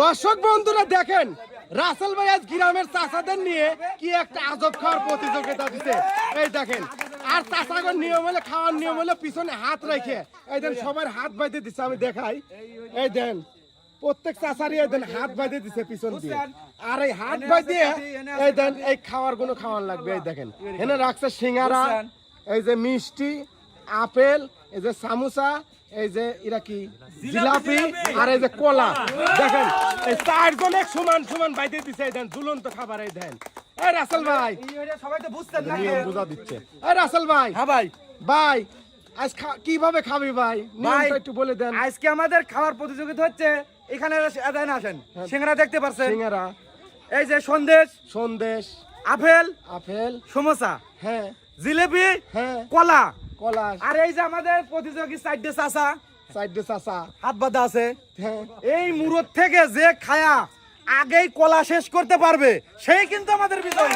দর্শক বন্ধুরা দেখেন রাসেল ভাই আজ গ্রামের চাষাদের নিয়ে কি একটা আজব খাওয়ার প্রতিযোগিতা দিচ্ছে এই দেখেন আর চাষাগর নিয়ম হলে খাওয়ার নিয়ম হলে পিছনে হাত রেখে এই দেন সবার হাত বাইতে দিচ্ছে আমি দেখাই। এই দেন প্রত্যেক চাষারই এই দেন হাত বাইতে দিচ্ছে পিছন দিয়ে। আর এই হাত বাই দিয়ে এই দেন এই খাওয়ারগুলো খাওয়ার লাগবে এই দেখেন। এনে রাখছে সিঙ্গারা এই যে মিষ্টি আপেল এই যে সামোসা এই যে এরা কি? জিলাপি। আর এই যে কলা। দেখেন এই চারজন এক সমান সমান বাইতে দিছে দেন ঝুলন্ত খাবার এই দেন। এই রাসেল ভাই। সবাই তো বুঝতেন না। বুঝা দিচ্ছে। এই রাসেল ভাই। হ্যাঁ ভাই। ভাই আজ কীভাবে খাবি ভাই? নিয়মটা ভাই, একটু বলে দেন। আজকে আমাদের খাবার প্রতিযোগিতা হচ্ছে এখানে এদান আসেন। সিঙ্গারা দেখতে পারছেন। সিঙ্গারা। এই যে সন্দেশ সন্দেশ। Apple apple. সমোসা হ্যাঁ। জিলেপি হ্যাঁ। কলা। কলা আর এই যে আমাদের প্রতিযোগী সাইডে সাইডে চাচা। হাত বাঁধা আছে। হ্যাঁ। এই মুরত থেকে যে খায়া আগেই কলা শেষ করতে পারবে সেই কিন্তু আমাদের বিজয়ী।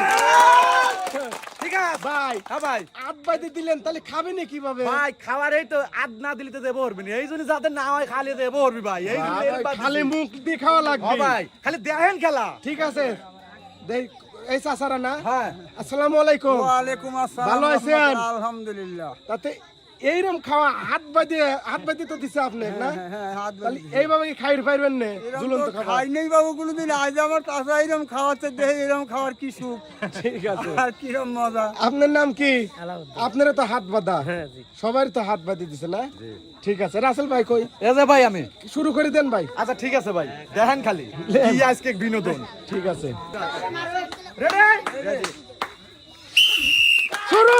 ঠিক আছে? ভাই হ্যাঁ ভাই। আট বাইতে দিলেন তাহলে খাবে না কীভাবে? ভাই খাবার এই তো আদ না দিলে তো দেবো পারবি না এই জন্য যাদের না হয় খালি দেবো পারবি ভাই। এই খালি মুখ দিয়ে খাওয়া হ্যাঁ লাগবে ভাই খালি দেখেন খেলা। ঠিক আছে। দেই- এই চাচারা না? হ্যাঁ। আসসালামু আলাইকুম। ওয়ালাইকুম আসসালাম ভালো আছেন? আলহামদুলিল্লাহ। তাতে এইরকম খাওয়া হাত বাঁধে হাত বাঁধে তো দিছে আপনি না? হ্যাঁ, হ্যাঁ, এইভাবে কি খাইর পাইবেন না? ঝুলন্ত খাবার। খাই নাই বাবু কোনোদিন। আজ আমার চাষা এরকম খাওয়াচ্ছে দেহে এরকম খাওয়ার কি সুখ? ঠিক আছে। আর কিরম মজা? আপনার নাম কি? আপনারও তো হাত বাঁধা। সবারই তো হাত বাঁধে দিছে না? ঠিক আছে। রাসেল ভাই কই? এই যে ভাই আমি। শুরু করে দেন ভাই। আচ্ছা ঠিক আছে ভাই। দেখেন খালি। কি আজকে বিনোদন। ঠিক আছে। রেডি শুরু!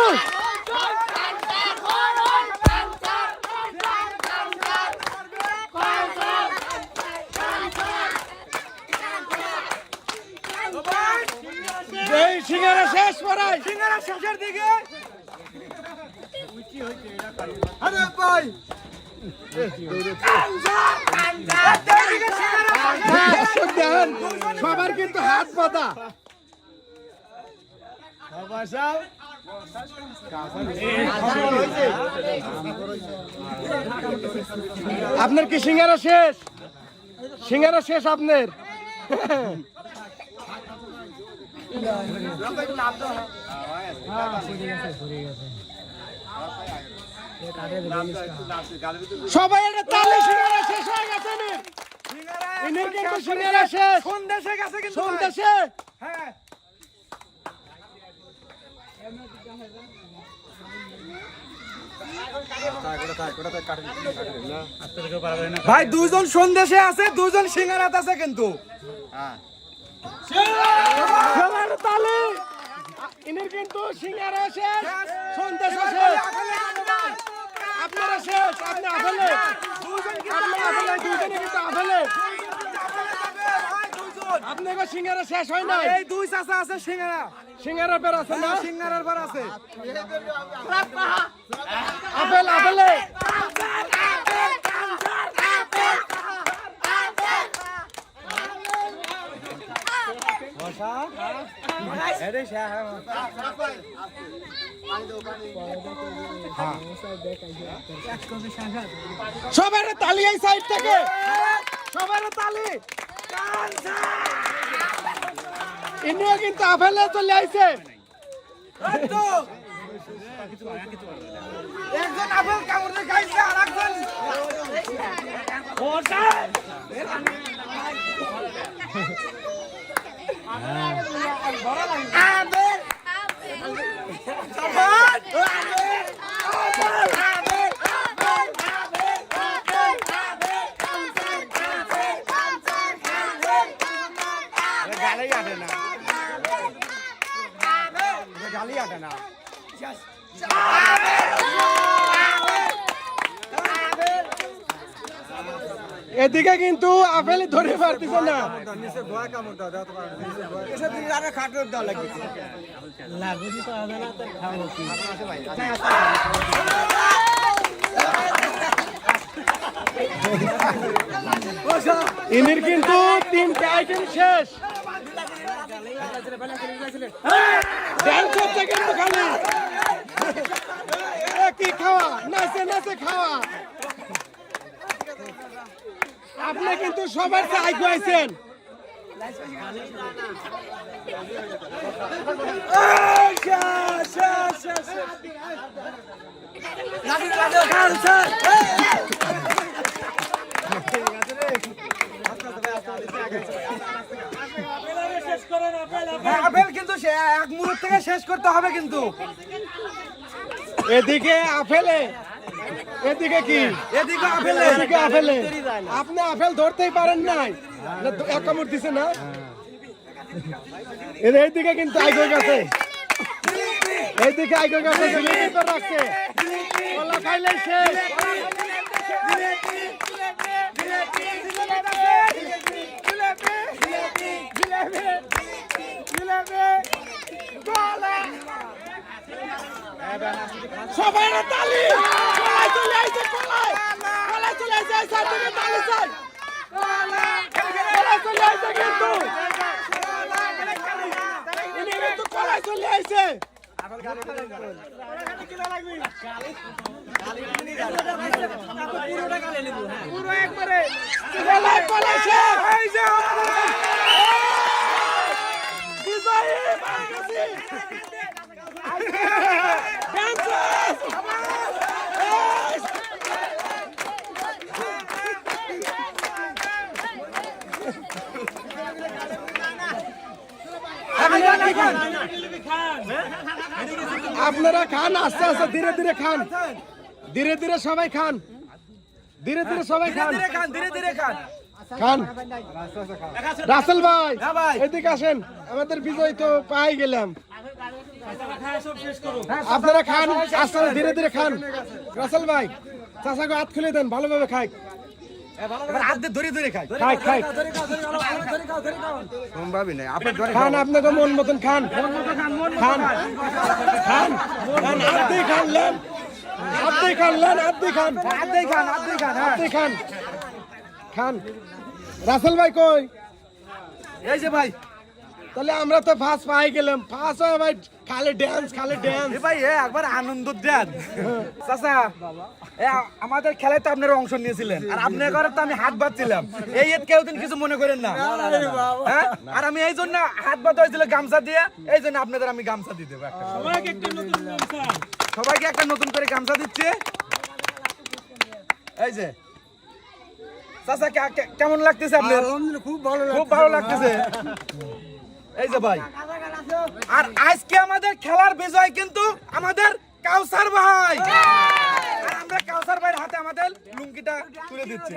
সিঙ্গারা শেষ পড়াই। সিঙ্গারা শেষের দিকে। আরে ভাই। সবার কিন্তু হাত বাঁধা। আপনার কি সিঙ্গারা শেষ? সিঙ্গারা শেষ আপনার? সবাই একটা তালে সিঙ্গারা শেষ হয়ে গেছে নে। কিন্তু সিঙ্গারা শেষ। সন্দেশে গেছে কিন্তু সন্দেশে হ্যাঁ। ভাই দুজন সন্দেশে আছে দুইজন সিঙ্গারাত আছে কিন্তু। সন্দেশ আপনারা শেষ আপনি দুজনে কিন্তু আপনাকে সিঙ্গারা শেষ হয় না এই দুই চাচা আছে সিঙ্গারা। সিঙ্গারা পের আছে না? সিঙ্গারার পর আছে। আপেল আপেলে সবার তালি এই সাইড থেকে। সবার তালি। ইন্ডিয়া কিন্তু আপেলে চলে আইছে। একজন আপেল কামড়ে খাইছে আর একজন গালি আটে না গালি আটে না এদিকে কিন্তু আপেল ধরে পারতেছে না। ইনির কিন্তু তিনটা আইটেম শেষ ড্যান্স হচ্ছে কিন্তু খালি এ কি খাওয়া? নাচে নাচে খাওয়া। আপনি কিন্তু সবার চাই গুয়াইছেন হ্যাঁ, আপেল কিন্তু এক মুহূর্ত থেকে শেষ করতে হবে কিন্তু। এদিকে আপেলে এদিকে কি? এদিকে আপেল। এদিকে আপেলে। আপনি আপেল ধরতেই পারেন নাই। এক কামড় দিছে না? এর এইদিকে কিন্তু আইগো গেছে। এইদিকে আইগো গেছে রাখছে। কলা খাইলে শেষ। সবাই তালি! কলাই চলে আইছে কলাই কলাই চলে আইছে সাইড থেকে তালি চাই কলাই চলে আইছে কিন্তু! কলাই চলে আইছে! আপনারা খান আস্তে আস্তে ধীরে ধীরে খান। ধীরে ধীরে সবাই খান। ধীরে ধীরে সবাই খান। ধীরে খান ধীরে খান। খান। রাসেল ভাই হ্যাঁ ভাই। এদিকে আসেন। আমাদের বিজয় তো পাই গেলাম। আপনারা খান আস্তে আস্তে ধীরে ধীরে খান। রাসেল ভাই চাষাকে হাত খুলে দেন ভালোভাবে খাই। আপনাকে মন মতন খান। খান খান খান খান খান হ্যাঁ। খান। খান। রাসেল ভাই কই? এই যে ভাই। তাহলে আমরা তো ফার্স্ট পাই গেলাম। ফার্স্ট হয় ভাই খালি ড্যান্স খালি ড্যান্স ভাই এ একবার আনন্দ দেন। চাচা আমাদের খেলায় তো আপনারা অংশ নিয়েছিলেন। আর আপনার ঘরে তো আমি হাত বাঁধছিলাম। এই এত কেউ দিন কিছু মনে করেন না। হ্যাঁ? আর আমি এই জন্য হাত বাঁধা হয়েছিল গামছা দিয়ে এই জন্য আপনাদের আমি গামছা দিয়ে দেবো একটা। সবাইকে একটা নতুন করে গামছা দিচ্ছে। এই যে। চাচা কেমন লাগতেছে আপনার? খুব ভালো খুব ভালো লাগতেছে। এই যে ভাই। আর আজকে আমাদের খেলার বিজয় কিন্তু আমাদের কাউসার ভাই। আমরা কাউসার ভাইয়ের হাতে আমাদের লুঙ্গিটা তুলে দিচ্ছি।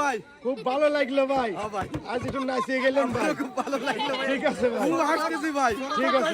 ভাই খুব ভালো লাগল ভাই। আজ একটু নাচিয়ে গেলাম ভাই। খুব ভালো লাগল ঠিক আছে ভাই। ঠিক আছে।